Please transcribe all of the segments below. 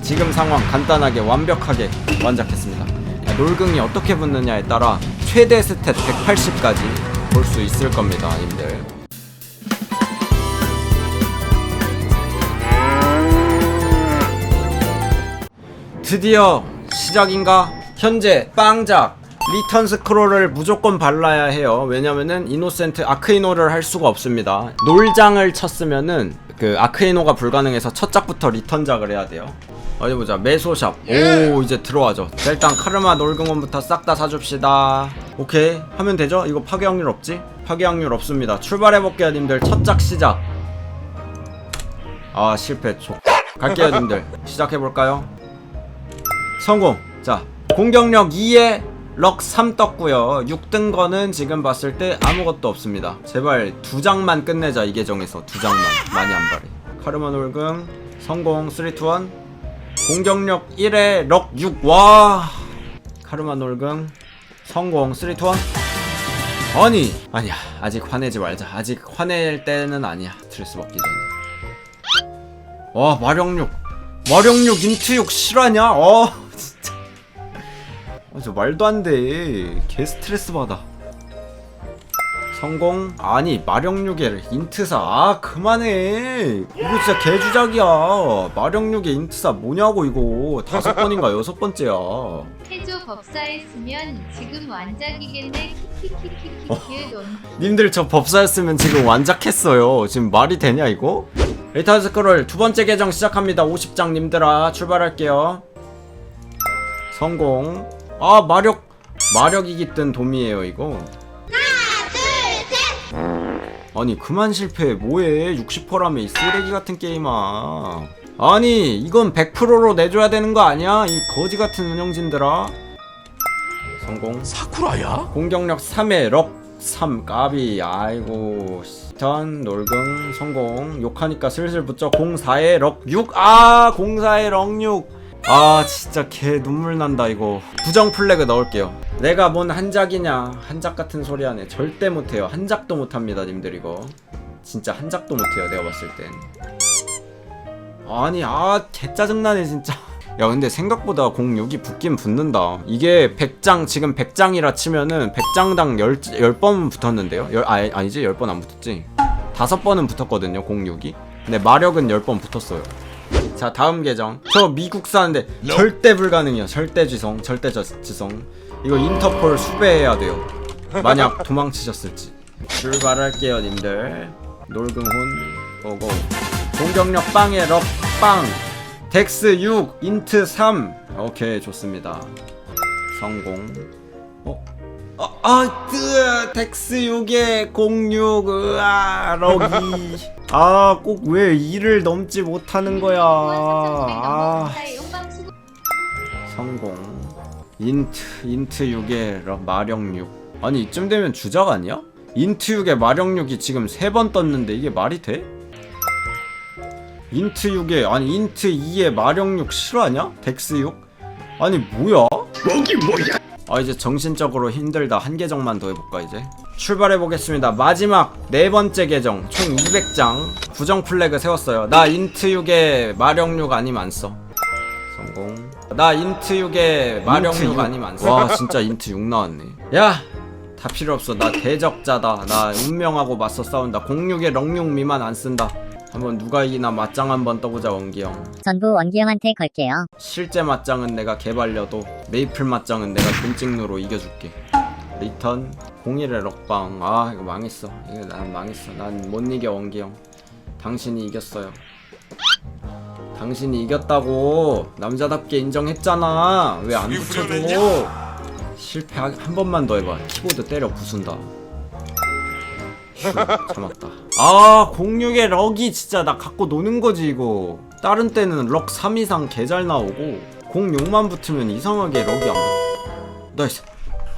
지금 상황 간단하게 완벽하게 완작했습니다. 아, 놀궁이 어떻게 붙느냐에 따라 최대 스탯 180까지 볼 수 있을 겁니다, 님들. 드디어 시작인가? 현재 빵작 리턴 스크롤을 무조건 발라야 해요. 왜냐면은 이노센트 아크이노를 할 수가 없습니다. 놀장을 쳤으면은 그 아크이노가 불가능해서 첫 작부터 리턴작을 해야 돼요. 어디 보자. 메소샵. 오, 이제 들어와죠. 자, 일단 카르마 놀궁원부터 싹 다 사줍시다. 오케이. 하면 되죠? 이거 파괴 확률 없지? 파괴 확률 없습니다. 출발해볼게요, 님들. 첫 작 시작. 아, 실패. 조... 갈게요, 님들. 시작해볼까요? 성공. 자, 공격력 2에 럭 3 떴고요. 6등 거는 지금 봤을 때 아무것도 없습니다. 제발 두 장만 끝내자 이 계정에서. 두 장만. 많이 안 바래. 카르마 놀금. 성공. 3 2 1 공격력 1에 럭 6. 와. 카르마 놀금. 성공. 3 2 1 아니! 아니야. 아직 화내지 말자. 아직 화낼 때는 아니야. 스트레스 받기 전에. 와 마력력 마력력 인트육 실화냐? 어 어, 저 말도 안돼개 스트레스 받아. 성공? 아니 마력력에 인트사. 아 그만해. 이거 진짜 개주작이야. 마력력에 인트사 뭐냐고 이거. 다섯 번인가 여섯 번째야. 해조 법사했으면 지금 완작이겠네. 키키키키키키 넌 님들 저 법사였으면 지금 완작했어요. 지금 말이 되냐 이거? 리턴 스크롤 두 번째 계정 시작합니다. 50장 님들아 출발할게요. 성공. 아 마력 마력이기 뜬 돔이에요 이거. 아니 그만 실패. 뭐해? 60%라며 이 쓰레기 같은 게임아. 아니 이건 100%로 내줘야 되는 거 아니야? 이 거지 같은 운영진들아. 성공. 사쿠라야? 공격력 3에 럭 3 까비. 아이고 턴 놀금. 성공. 욕하니까 슬슬 붙죠. 04에 럭 6 아 04에 럭 6 아 진짜 개 눈물 난다 이거. 부정 플래그 넣을게요. 내가 뭔 한작이냐 한작 같은 소리 하네. 절대 못해요. 한작도 못합니다 님들 이거. 진짜 한작도 못해요 내가 봤을 땐. 아니 아 개 짜증나네 진짜. 야 근데 생각보다 06이 붙긴 붙는다. 이게 100장 지금 100장이라 치면은 100장당 10, 10번 붙었는데요? 열, 아, 아니지? 10번 안 붙었지? 5번은 붙었거든요 06이 근데 마력은 10번 붙었어요 자 다음 계정. 저 미국 사는데 절대 불가능이야 절대 지성 절대 저, 지성. 이거 인터폴 수배해야 돼요. 만약 도망치셨을지. 출발할게요 님들. 놀금혼 고고. 공격력 빵에 럭빵. 덱스 6 인트 3 오케이 좋습니다. 성공. 어? 아, 아, 뜨, 덱스 6에 06, 으아, 럭이. 아, 꼭왜 2를 넘지 못하는 거야. 아, 성공. 인트, 인트 6에 럭, 마력 6. 아니, 이쯤 되면 주작 아니야? 인트 6에 마력 6이 지금 3번 떴는데 이게 말이 돼? 인트 6에, 아니, 인트 2에 마력 6 실화냐? 덱스 6? 아니, 뭐야? 여기 뭐야? 아 이제 정신적으로 힘들다. 한 계정만 더 해볼까 이제? 출발해 보겠습니다. 마지막 네 번째 계정. 총 200장. 부정 플래그 세웠어요. 나 인트 6에 마력 6 아니면 안써. 성공. 나 인트 6에 마력 6 아니면 안써와 진짜 인트 6 나왔네. 야! 다 필요 없어. 나 대적자다. 나 운명하고 맞서 싸운다. 06에 럭6 미만 안 쓴다 한번 누가 이기나 맞짱 한번 떠보자 원기 형. 전부 원기 형한테 걸게요. 실제 맞짱은 내가 개발려도 메이플 맞짱은 내가 돈찍누로 이겨줄게. 리턴 01의 럭방. 아 이거 망했어. 이거 난 망했어. 난 못 이겨 원기 형. 당신이 이겼어요. 당신이 이겼다고 남자답게 인정했잖아. 왜 안 붙여줘? 실패 한 번만 더 해봐. 키보드 때려 부순다. 휴, 참았다. 아 06의 럭이 진짜 나 갖고 노는 거지 이거. 다른 때는 럭 3 이상 개 잘 나오고 06만 붙으면 이상하게 럭이 안 붙- 나이스.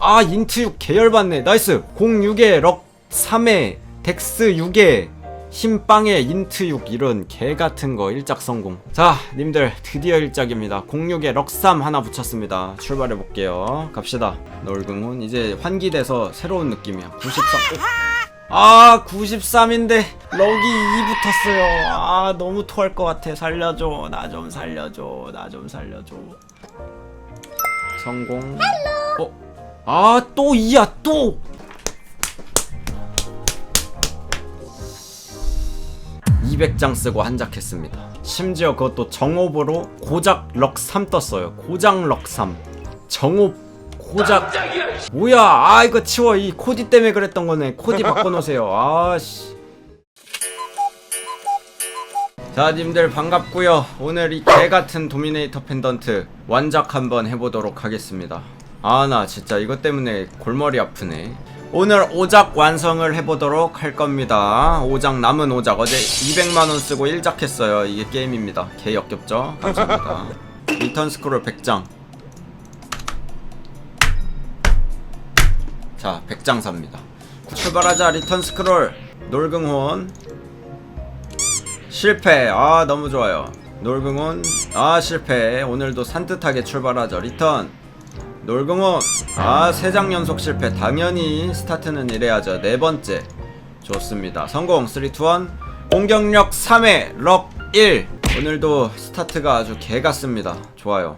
아 인트 6 계열받네. 나이스. 06에 럭 3에 덱스 6에 힘빵에 인트 6 이런 개 같은 거 일작 성공. 자 님들 드디어 일작입니다. 06에 럭3 하나 붙였습니다. 출발해 볼게요. 갑시다. 놀궁훈 이제 환기돼서 새로운 느낌이야. 94 아 93인데 럭이 2 붙었어요. 아 너무 토할 것 같아. 살려줘. 나 좀 살려줘. 나 좀 살려줘. 성공. 어? 아또 2야 또! 200장 쓰고 한작했습니다. 심지어 그것도 정옵으로 고작 럭 3 떴어요. 고작 럭 3 정옵 고작 뭐야? 아 이거 치워. 이 코디 때문에 그랬던 거네. 코디 바꿔놓으세요. 아씨. 자 님들 반갑고요. 오늘 이 개같은 도미네이터 펜던트 완작 한번 해보도록 하겠습니다. 아 나 진짜 이것 때문에 골머리 아프네. 오늘 오작 완성을 해보도록 할 겁니다. 오작 남은 오작. 어제 200만원 쓰고 1작 했어요. 이게 게임입니다. 개 역겹죠? 감사합니다. 리턴 스크롤 100장 자 100장 삽니다. 출발하자 리턴 스크롤. 놀궁혼. 실패. 아 너무 좋아요. 놀궁혼. 아 실패. 오늘도 산뜻하게 출발하죠 리턴. 놀궁혼. 아 세 장 연속 실패. 당연히 스타트는 이래야죠. 네 번째. 좋습니다. 성공. 3, 2, 1 공격력 3회. 럭 1 오늘도 스타트가 아주 개 같습니다. 좋아요.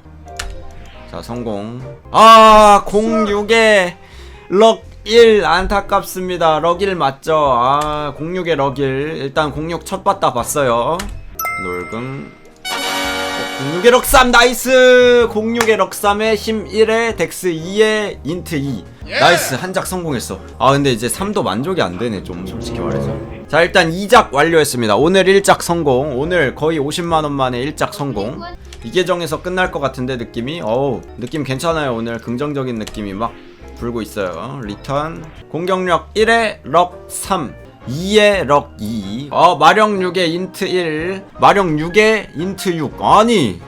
자 성공. 아 06에 럭1 안타깝습니다. 럭1 맞죠? 아 06에 럭1 일단 06첫 봤다 봤어요. 놀궁 06의 럭3 나이스! 06의 럭3에 힘 1에 덱스 2에 인트 2 나이스 한 작 성공했어. 아 근데 이제 3도 만족이 안 되네 좀 솔직히 말해서. 자 일단 2작 완료했습니다. 오늘 1작 성공. 오늘 거의 50만원 만에 1작 성공. 이 계정에서 끝날 것 같은데 느낌이? 어우 느낌 괜찮아요 오늘. 긍정적인 느낌이 막 불고 있어요. 리턴. 공격력 1에 럭 3 2에 럭 2 어 마력 6에 인트 1 마력 6에 인트 6 아니.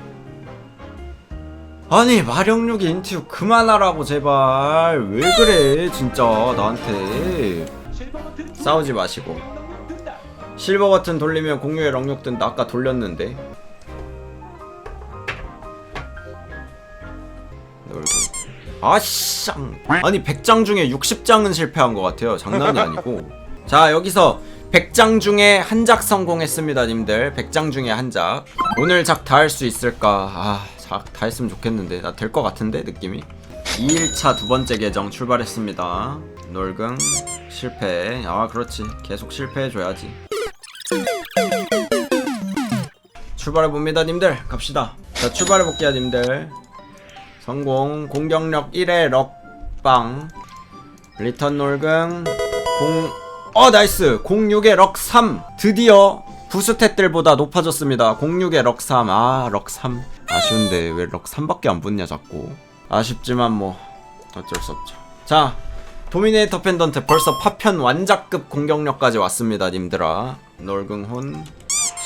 아니 마력 6에 인트 6 그만하라고 제발. 왜 그래 진짜 나한테. 싸우지 마시고. 실버 버튼 돌리면 공유의 럭6 뜬다 아까 돌렸는데 아쌍 아니 100장 중에 60장은 실패한 것 같아요. 장난이 아니고. 자 여기서 100장 중에 한 작 성공했습니다 님들. 100장 중에 한작. 오늘 작 다 할 수 있을까? 아 작 다 했으면 좋겠는데. 나 될 것 같은데 느낌이. 2일차 두 번째 계정 출발했습니다. 놀궁 실패. 아 그렇지. 계속 실패해줘야지. 출발해봅니다 님들. 갑시다. 자 출발해볼게요 님들 성공. 공격력 1에 럭빵. 리턴 놀궁 공... 어 나이스. 06에 럭 3 드디어 부스탯들보다 높아졌습니다. 06에 럭 3 아 럭 3 아쉬운데 왜 럭 3밖에 안 붙냐 자꾸. 아쉽지만 뭐 어쩔 수 없죠. 자 도미네이터 펜던트 벌써 파편 완작급 공격력까지 왔습니다 님들아. 놀궁혼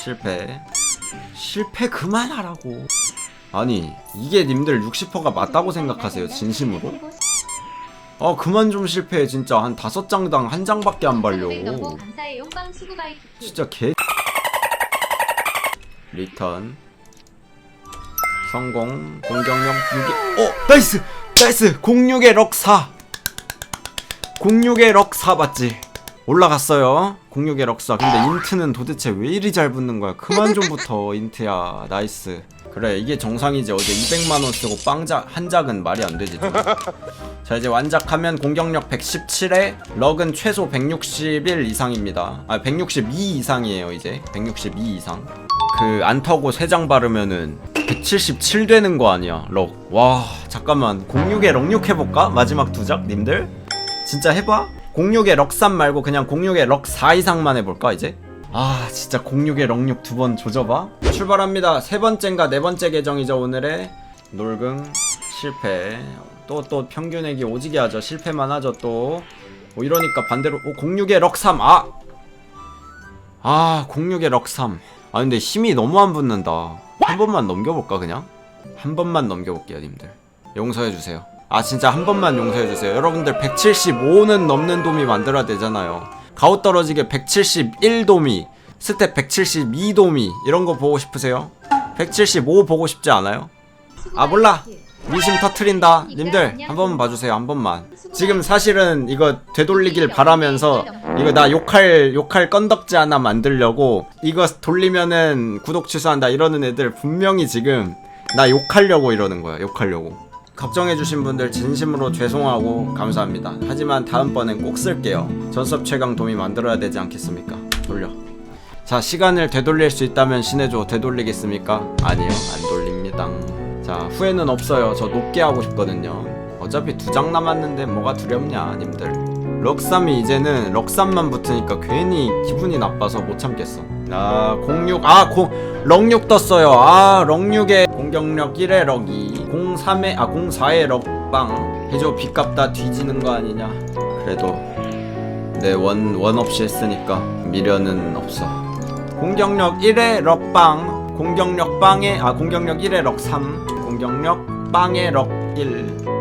실패. 실패 그만하라고 아니 이게 님들 60%가 맞다고 생각하세요 진심으로? 아 그만 좀 실패해 진짜. 한 다섯 장당 한 장밖에 안 발려. 키키 진짜 개 리턴. 성공. 공격력 6에 어 나이스! 나이스! 06에 럭4 06에 럭4 맞지? 올라갔어요. 06에 럭4 근데 인트는 도대체 왜 이리 잘 붙는 거야? 그만 좀 붙어 인트야. 나이스 그래 이게 정상이지 어제 200만원 쓰고 빵작 한 작은 말이 안 되지 좀. 자 이제 완작하면 공격력 117에 럭은 최소 161 이상입니다 아 162 이상이에요 이제 162 이상 그 안터고 3장 바르면은 177 되는 거 아니야 럭와 잠깐만 06에 럭6 해볼까? 마지막 두작 님들? 진짜 해봐? 06에 럭3 말고 그냥 06에 럭4 이상만 해볼까 이제? 아 진짜 06에 럭6 두 번 조져봐. 출발합니다. 세 번째인가 네 번째 계정이죠 오늘의. 놀궁 실패. 또또 평균액이 오지게 하죠. 실패만 하죠 또. 뭐 이러니까 반대로 오 06에 럭3 아! 아 06에 럭3 아 근데 힘이 너무 안 붙는다. 한 번만 넘겨볼까 그냥? 한 번만 넘겨볼게요 님들. 용서해주세요. 아 진짜 한 번만 용서해주세요. 여러분들 175는 넘는 도미 만들어야 되잖아요 가오 떨어지게 171도미 스텝 172도미 이런 거 보고 싶으세요? 175 보고 싶지 않아요? 아 몰라 미심 터트린다 님들 한 번만 봐주세요 한 번만 지금 사실은 이거 되돌리길 바라면서 이거 나 욕할 욕할 건덕지 하나 만들려고 이거 돌리면은 구독 취소한다 이러는 애들 분명히 지금 나 욕하려고 이러는 거야 욕하려고 걱정해주신 분들 진심으로 죄송하고 감사합니다. 하지만 다음번엔 꼭 쓸게요. 전섭 최강 도미 만들어야 되지 않겠습니까? 돌려. 자 시간을 되돌릴 수 있다면 신해줘 되돌리겠습니까? 아니요 안 돌립니다. 자 후회는 없어요. 저 높게 하고 싶거든요. 어차피 두 장 남았는데 뭐가 두렵냐 님들. 럭삼이 이제는 럭삼만 붙으니까 괜히 기분이 나빠서 못 참겠어. 아, 06, 아, 공, 럭6 떴어요. 아, 럭6에 공격력 1에 럭2, 03에, 아, 04에 럭빵. 해줘, 빚값 다 뒤지는 거 아니냐. 그래도, 내 원, 원 없이 했으니까 미련은 없어. 공격력 1에 럭빵, 공격력 빵에, 아, 공격력 1에 럭3, 공격력 빵에 럭1.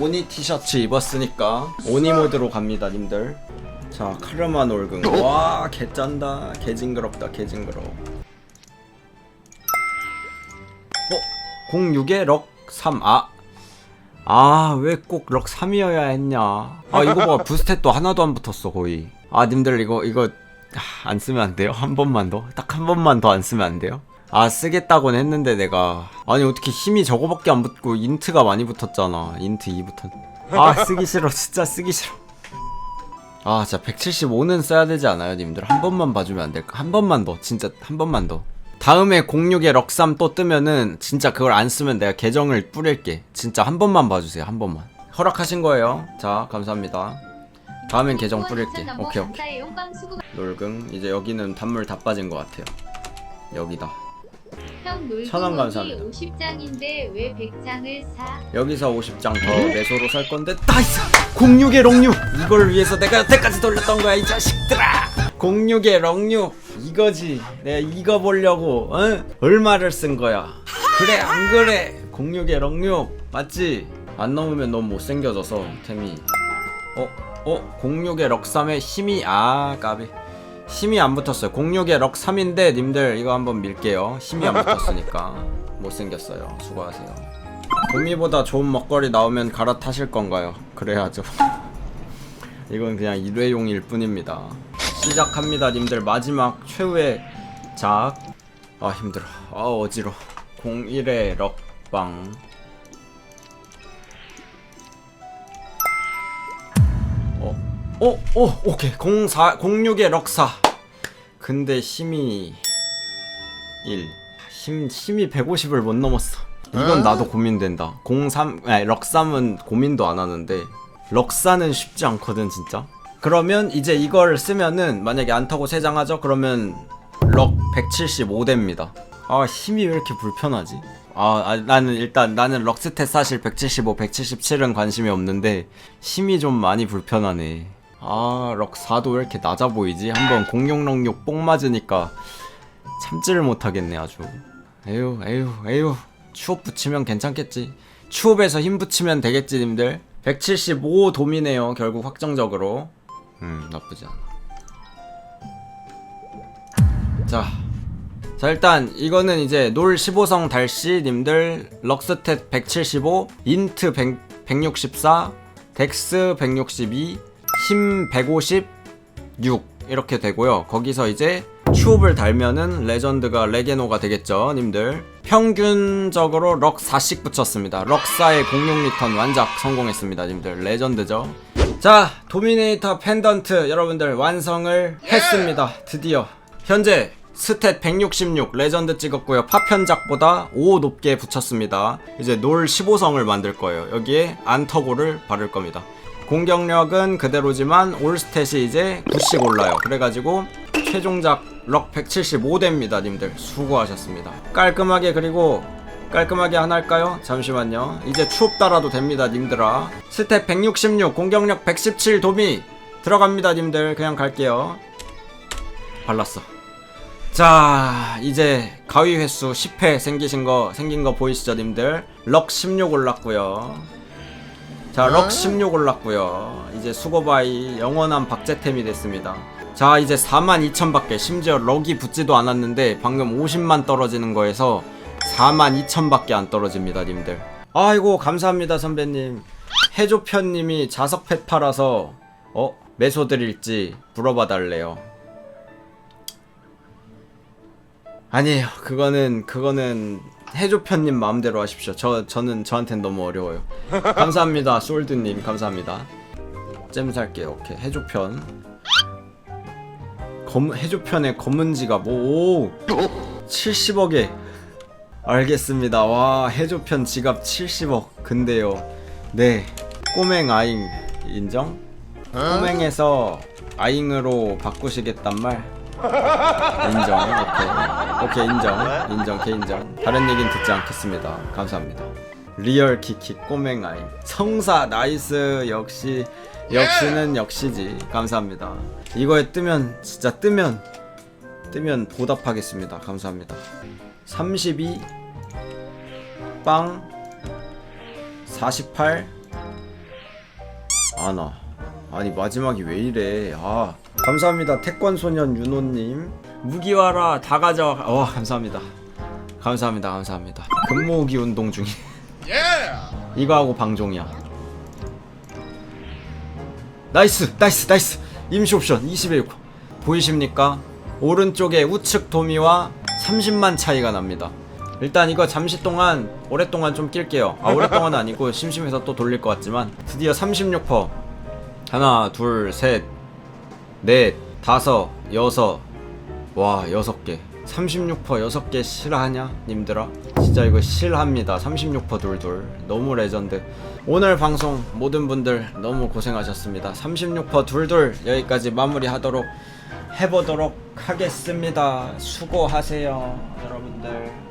오니 티셔츠 입었으니까 오니 모드로 갑니다 님들 자 카르마 놀금 와 개짠다 개징그럽다 개징그러워 어? 06에 럭 3 아 아, 왜 꼭 럭 3이어야 했냐. 아, 이거 봐. 부스탯도 하나도 안 붙었어, 거의. 아, 님들 이거, 이거, 아, 안 쓰면 안 돼요? 한 번만 더? 딱 한 번만 더 안 쓰면 안 돼요? 아, 쓰겠다고는 했는데 내가. 아니, 어떻게 힘이 저거밖에 안 붙고 인트가 많이 붙었잖아. 인트 2부터. 아, 쓰기 싫어. 진짜 쓰기 싫어. 아, 진짜 175는 써야 되지 않아요, 님들? 한 번만 봐주면 안 될까? 한 번만 더. 진짜 한 번만 더. 다음에 06에 럭삼 또 뜨면은 진짜 그걸 안 쓰면 내가 계정을 뿌릴게. 진짜 한 번만 봐주세요. 한 번만. 허락하신 거예요. 자, 감사합니다. 다음엔 계정 뿌릴게. 오케이, 오케이. 놀금. 이제 여기는 단물 다 빠진 것 같아요. 여기다. 형 천원 감사합니다. 50장인데 왜 100장을 사? 여기서 50장 더 매소로 살 건데 나이스! 06에 럭6! 이걸 위해서 내가 여태까지 돌렸던 거야 이 자식들아! 06에 럭6 이거지 내가 이거 보려고 어? 얼마를 쓴 거야 그래 안 그래 06에 럭6 맞지? 안 넘으면 너무 못생겨져서 템이 어? 어? 06에 럭3에 힘이 아 까비 힘이 안 붙었어요 06에 럭 3인데 님들 이거 한번 밀게요 힘이 안 붙었으니까 못생겼어요 수고하세요 도미보다 좋은 먹거리 나오면 갈아타실 건가요? 그래야죠. 이건 그냥 일회용일 뿐입니다. 시작합니다, 님들. 마지막 최후의 작. 아, 힘들어. 아, 어지러. 01의 럭방. 어, 어, 어, 오케이. 04, 06의 럭사. 근데 힘이 1. 힘, 힘이 150을 못 넘었어. 이건 나도 고민된다. 03, 아니, 럭3은 고민도 안 하는데, 럭사는 쉽지 않거든, 진짜. 그러면 이제 이걸 쓰면은, 만약에 안 타고 3장 하죠? 그러면, 럭 175됩니다. 아, 힘이 왜 이렇게 불편하지? 아, 아, 나는 일단, 나는 럭 스탯 사실 175, 177은 관심이 없는데, 힘이 좀 많이 불편하네. 아, 럭 4도 왜 이렇게 낮아 보이지? 한번 공룡럭육 뽕 맞으니까, 참지를 못하겠네, 아주. 에휴, 에휴, 에휴. 추업 붙이면 괜찮겠지. 추업에서 힘 붙이면 되겠지, 님들. 175 도미네요, 결국 확정적으로. 음, 나쁘지 않아. 자. 자, 일단, 이거는 이제 놀 15성 달씨, 님들. 럭스탯 175, 인트 100, 164, 덱스 162, 힘 156, 이렇게 되고요. 거기서 이제 추업을 달면은 레전드가 레게노가 되겠죠, 님들. 평균적으로 럭 4씩 붙였습니다. 럭 4의 공룡 리턴 완작 성공했습니다, 님들. 레전드죠. 자, 도미네이터 펜던트 여러분들 완성을 했습니다. 드디어. 현재 스탯 166 레전드 찍었고요. 파편작보다 5 높게 붙였습니다. 이제 놀 15성을 만들 거예요. 여기에 안터고를 바를 겁니다. 공격력은 그대로지만 올 스탯이 이제 9씩 올라요. 그래가지고 최종작 럭 175대입니다, 님들. 수고하셨습니다. 깔끔하게 그리고 깔끔하게 하나 할까요? 잠시만요. 이제 추업 따라도 됩니다, 님들아. 스탯 166, 공격력 117 도미 들어갑니다, 님들. 그냥 갈게요. 발랐어. 자, 이제 가위 횟수 10회 생기신 거 생긴 거 보이시죠, 님들? 럭 16 올랐고요. 자 럭 16 올랐고요. 이제 수고바이 영원한 박제템이 됐습니다. 자 이제 42,000밖에 심지어 럭이 붙지도 않았는데 방금 50만 떨어지는 거에서 42,000밖에 안 떨어집니다 님들. 아이고 감사합니다 선배님. 해조편 님이 자석펫 팔아서 어? 매소 드릴지 물어봐 달래요. 아니에요. 그거는 그거는 해조편님 마음대로 하십시오. 저, 저는 저한텐 너무 어려워요. 감사합니다 솔드님. 감사합니다. 잼 살게요. 오케이. 해조편. 검, 해조편의 검은 지갑 오! 70억에. 알겠습니다. 와 해조편 지갑 70억. 근데요. 네. 꼬맹 아잉 인정? 꼬맹에서 아잉으로 바꾸시겠단 말 인정 오케이. 오케이 인정. 인정 개 인정. 다른 얘긴 듣지 않겠습니다. 감사합니다. 리얼 키키 꼬맹 아잉 성사 나이스. 역시 역시는 역시지. 감사합니다. 이거에 뜨면 진짜 뜨면 뜨면 보답하겠습니다. 감사합니다. 32 빵 48 아나 아니 마지막이 왜 이래? 아 감사합니다 태권소년 윤호님. 무기와라 다 가져와. 어 감사합니다. 감사합니다 감사합니다. 근모으기 운동 중이. 이거 하고 방종이야. 나이스 나이스 나이스. 임시 옵션 21코. 보이십니까? 오른쪽에 우측 도미와 30만 차이가 납니다. 일단 이거 잠시 동안 오랫동안 좀 낄게요. 아 오랫동안 아니고 심심해서 또 돌릴 것 같지만 드디어 36퍼. 하나 둘셋 넷, 다섯, 여섯. 와 여섯 개. 36퍼 여섯 개 실하냐 님들아? 진짜 이거 실합니다. 36퍼 둘둘. 너무 레전드. 오늘 방송 모든 분들 너무 고생하셨습니다. 36퍼 둘둘. 여기까지 마무리하도록 해보도록 하겠습니다. 수고하세요 여러분들